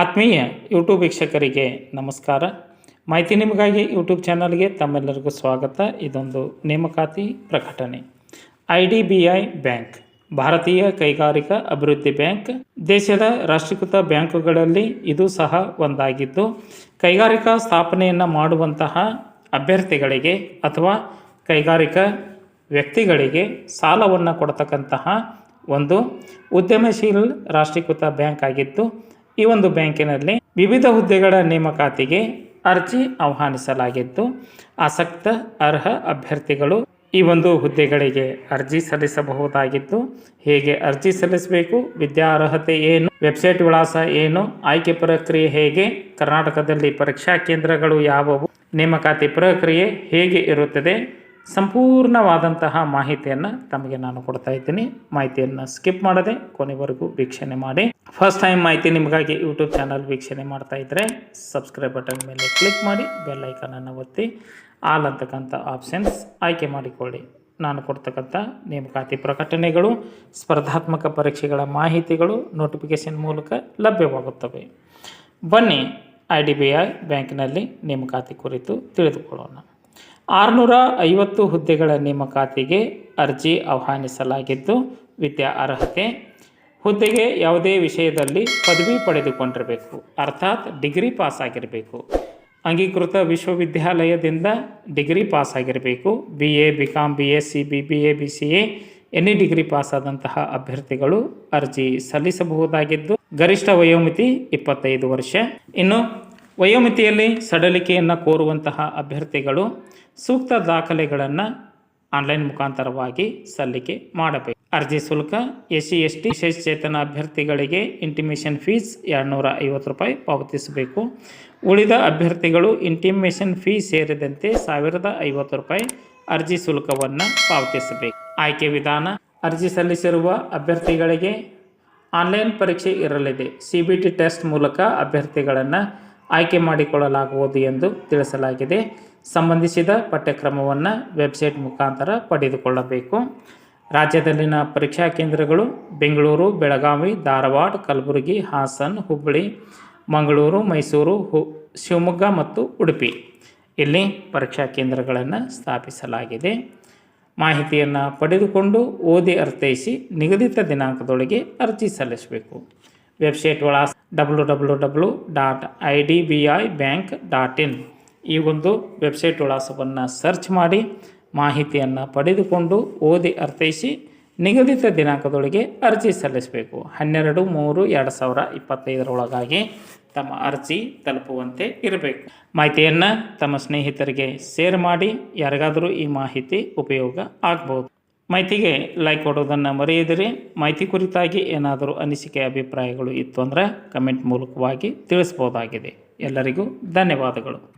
ಆತ್ಮೀಯ ಯೂಟ್ಯೂಬ್ ವೀಕ್ಷಕರಿಗೆ ನಮಸ್ಕಾರ. ಮಾಹಿತಿ ನಿಮಗಾಗಿ ಯೂಟ್ಯೂಬ್ ಚಾನಲ್ಗೆ ತಮ್ಮೆಲ್ಲರಿಗೂ ಸ್ವಾಗತ. ಇದೊಂದು ನೇಮಕಾತಿ ಪ್ರಕಟಣೆ. I D B I bank ಭಾರತೀಯ ಕೈಗಾರಿಕಾ ಅಭಿವೃದ್ಧಿ ಬ್ಯಾಂಕ್, ದೇಶದ ರಾಷ್ಟ್ರೀಕೃತ ಬ್ಯಾಂಕುಗಳಲ್ಲಿ ಇದು ಸಹ ಒಂದಾಗಿದ್ದು, ಕೈಗಾರಿಕಾ ಸ್ಥಾಪನೆಯನ್ನು ಮಾಡುವಂತಹ ಅಭ್ಯರ್ಥಿಗಳಿಗೆ ಅಥವಾ ಕೈಗಾರಿಕಾ ವ್ಯಕ್ತಿಗಳಿಗೆ ಸಾಲವನ್ನು ಕೊಡ್ತಕ್ಕಂತಹ ಒಂದು ಉದ್ಯಮಶೀಲ ರಾಷ್ಟ್ರೀಕೃತ ಬ್ಯಾಂಕ್ ಆಗಿದ್ದು ಈ ಒಂದು ಬ್ಯಾಂಕಿನಲ್ಲಿ ವಿವಿಧ ಹುದ್ದೆಗಳ ನೇಮಕಾತಿಗೆ ಅರ್ಜಿ ಆಹ್ವಾನಿಸಲಾಗಿದ್ದು, ಆಸಕ್ತ, ಅರ್ಹ ಅಭ್ಯರ್ಥಿಗಳು ಈ ಒಂದು ಹುದ್ದೆಗಳಿಗೆ ಅರ್ಜಿ ಸಲ್ಲಿಸಬಹುದಾಗಿದ್ದು, ಹೇಗೆ ಅರ್ಜಿ ಸಲ್ಲಿಸಬೇಕು, ವಿದ್ಯಾರ್ಹತೆ ಏನು, ವೆಬ್ಸೈಟ್ ವಿಳಾಸ ಏನು, ಆಯ್ಕೆ ಪ್ರಕ್ರಿಯೆ ಹೇಗೆ, ಕರ್ನಾಟಕದಲ್ಲಿ ಪರೀಕ್ಷಾ ಕೇಂದ್ರಗಳು ಯಾವುವು, ನೇಮಕಾತಿ ಪ್ರಕ್ರಿಯೆ ಹೇಗೆ ಇರುತ್ತದೆ ಸಂಪೂರ್ಣವಾದಂತಹ ಮಾಹಿತಿಯನ್ನು ತಮಗೆ ನಾನು ಕೊಡ್ತಾ ಇದ್ದೀನಿ. ಮಾಹಿತಿಯನ್ನು ಸ್ಕಿಪ್ ಮಾಡದೆ ಕೊನೆವರೆಗೂ ವೀಕ್ಷಣೆ ಮಾಡಿ. ಫಸ್ಟ್ ಟೈಮ್ ಮಾಹಿತಿ ನಿಮಗಾಗಿ ಯೂಟ್ಯೂಬ್ ಚಾನಲ್ ವೀಕ್ಷಣೆ ಮಾಡ್ತಾ ಇದ್ದರೆ ಸಬ್ಸ್ಕ್ರೈಬ್ ಬಟನ್ ಮೇಲೆ ಕ್ಲಿಕ್ ಮಾಡಿ ಬೆಲ್ ಐಕನನ್ನು ಒತ್ತಿ ಆಲ್ ಅಂತಕ್ಕಂಥ ಆಪ್ಷನ್ಸ್ ಆಯ್ಕೆ ಮಾಡಿಕೊಳ್ಳಿ. ನಾನು ಕೊಡ್ತಕ್ಕಂಥ ನೇಮಕಾತಿ ಪ್ರಕಟಣೆಗಳು, ಸ್ಪರ್ಧಾತ್ಮಕ ಪರೀಕ್ಷೆಗಳ ಮಾಹಿತಿಗಳು ನೋಟಿಫಿಕೇಷನ್ ಮೂಲಕ ಲಭ್ಯವಾಗುತ್ತವೆ. ಬನ್ನಿ ಐ ಡಿ ಬಿ ಐ ಬ್ಯಾಂಕ್ನಲ್ಲಿ ನೇಮಕಾತಿ ಕುರಿತು ತಿಳಿದುಕೊಳ್ಳೋಣ. ಆರುನೂರ ಐವತ್ತು ಹುದ್ದೆಗಳ ನೇಮಕಾತಿಗೆ ಅರ್ಜಿ ಆಹ್ವಾನಿಸಲಾಗಿದ್ದು, ವಿದ್ಯಾ ಅರ್ಹತೆ ಹುದ್ದೆಗೆ ಯಾವುದೇ ವಿಷಯದಲ್ಲಿ ಪದವಿ ಪಡೆದುಕೊಂಡಿರಬೇಕು, ಅರ್ಥಾತ್ ಡಿಗ್ರಿ ಪಾಸ್ ಆಗಿರಬೇಕು ಅಂಗೀಕೃತ ವಿಶ್ವವಿದ್ಯಾಲಯದಿಂದ ಡಿಗ್ರಿ ಪಾಸ್ ಆಗಿರಬೇಕು B A B com B S C B B A B C A any degree pass ಆದಂತಹ ಅಭ್ಯರ್ಥಿಗಳು ಅರ್ಜಿ ಸಲ್ಲಿಸಬಹುದಾಗಿದ್ದು, ಗರಿಷ್ಠ ವಯೋಮಿತಿ ಇಪ್ಪತ್ತೈದು ವರ್ಷ. ಇನ್ನು, ವಯೋಮಿತಿಯಲ್ಲಿ ಸಡಲಿಕೆಯನ್ನು ಕೋರುವಂತಹ ಅಭ್ಯರ್ಥಿಗಳು ಸೂಕ್ತ ದಾಖಲೆಗಳನ್ನು ಆನ್ಲೈನ್ ಮುಖಾಂತರವಾಗಿ ಸಲ್ಲಿಕೆ ಮಾಡಬೇಕು. ಅರ್ಜಿ ಶುಲ್ಕ ಎಸ್ ಸಿ ಎಸ್ ಟಿ ಅಭ್ಯರ್ಥಿಗಳಿಗೆ ಇಂಟಿಮೇಷನ್ ಫೀಸ್ ಎರಡುನೂರ ಐವತ್ತು ರೂಪಾಯಿ ಪಾವತಿಸಬೇಕು. ಉಳಿದ ಅಭ್ಯರ್ಥಿಗಳು ಇಂಟಿಮೇಷನ್ ಫೀ ಸೇರಿದಂತೆ ಸಾವಿರದ ಐವತ್ತು ರೂಪಾಯಿ ಅರ್ಜಿ ಶುಲ್ಕವನ್ನು ಪಾವತಿಸಬೇಕು. ಆಯ್ಕೆ ವಿಧಾನ, ಅರ್ಜಿ ಸಲ್ಲಿಸಿರುವ ಅಭ್ಯರ್ಥಿಗಳಿಗೆ ಆನ್ಲೈನ್ ಪರೀಕ್ಷೆ ಇರಲಿದೆ. ಸಿ ಬಿ ಟಿ ಟೆಸ್ಟ್ ಮೂಲಕ ಅಭ್ಯರ್ಥಿಗಳನ್ನು ಆಯ್ಕೆ ಮಾಡಿಕೊಳ್ಳಲಾಗುವುದು ಎಂದು ತಿಳಿಸಲಾಗಿದೆ. ಸಂಬಂಧಿಸಿದ ಪಠ್ಯಕ್ರಮವನ್ನು ವೆಬ್ಸೈಟ್ ಮುಖಾಂತರ ಪಡೆದುಕೊಳ್ಳಬೇಕು. ರಾಜ್ಯದಲ್ಲಿನ ಪರೀಕ್ಷಾ ಕೇಂದ್ರಗಳು ಬೆಂಗಳೂರು, ಬೆಳಗಾವಿ, ಧಾರವಾಡ, ಕಲಬುರಗಿ, ಹಾಸನ್, ಹುಬ್ಬಳ್ಳಿ, ಮಂಗಳೂರು, ಮೈಸೂರು ಶಿವಮೊಗ್ಗ ಮತ್ತು ಉಡುಪಿ. ಇಲ್ಲಿ ಪರೀಕ್ಷಾ ಕೇಂದ್ರಗಳನ್ನು ಸ್ಥಾಪಿಸಲಾಗಿದೆ. ಮಾಹಿತಿಯನ್ನು ಪಡೆದುಕೊಂಡು ಓದಿ ಅರ್ಥೈಸಿ ನಿಗದಿತ ದಿನಾಂಕದೊಳಗೆ ಅರ್ಜಿ ಸಲ್ಲಿಸಬೇಕು. Website W W dot I D B I bank dot in ಈ ಒಂದು ವೆಬ್ಸೈಟ್ ವಿಳಾಸವನ್ನು ಸರ್ಚ್ ಮಾಡಿ, ಮಾಹಿತಿಯನ್ನು ಪಡೆದುಕೊಂಡು ಓದಿ ಅರ್ಥೈಸಿ, ನಿಗದಿತ ದಿನಾಂಕದೊಳಗೆ ಅರ್ಜಿ ಸಲ್ಲಿಸಬೇಕು. ಹನ್ನೆರಡು ಮೂರು ಎರಡು ಸಾವಿರ ಇಪ್ಪತ್ತೈದರೊಳಗಾಗಿ ತಮ್ಮ ಅರ್ಜಿ ತಲುಪುವಂತೆ ಇರಬೇಕು. ಮಾಹಿತಿಯನ್ನು ತಮ್ಮ ಸ್ನೇಹಿತರಿಗೆ ಶೇರ್ ಮಾಡಿ, ಯಾರಿಗಾದರೂ ಈ ಮಾಹಿತಿ ಉಪಯೋಗ ಆಗ್ಬೋದು. ಮಾಹಿತಿಗೆ ಲೈಕ್ ಕೊಡೋದನ್ನು ಮರೆಯದಿರಿ. ಮಾಹಿತಿ ಕುರಿತಾಗಿ ಏನಾದರೂ ಅನಿಸಿಕೆ, ಅಭಿಪ್ರಾಯಗಳು ಇತ್ತು ಅಂದರೆ ಕಮೆಂಟ್ ಮೂಲಕವಾಗಿ ತಿಳಿಸ್ಬೋದಾಗಿದೆ. ಎಲ್ಲರಿಗೂ ಧನ್ಯವಾದಗಳು.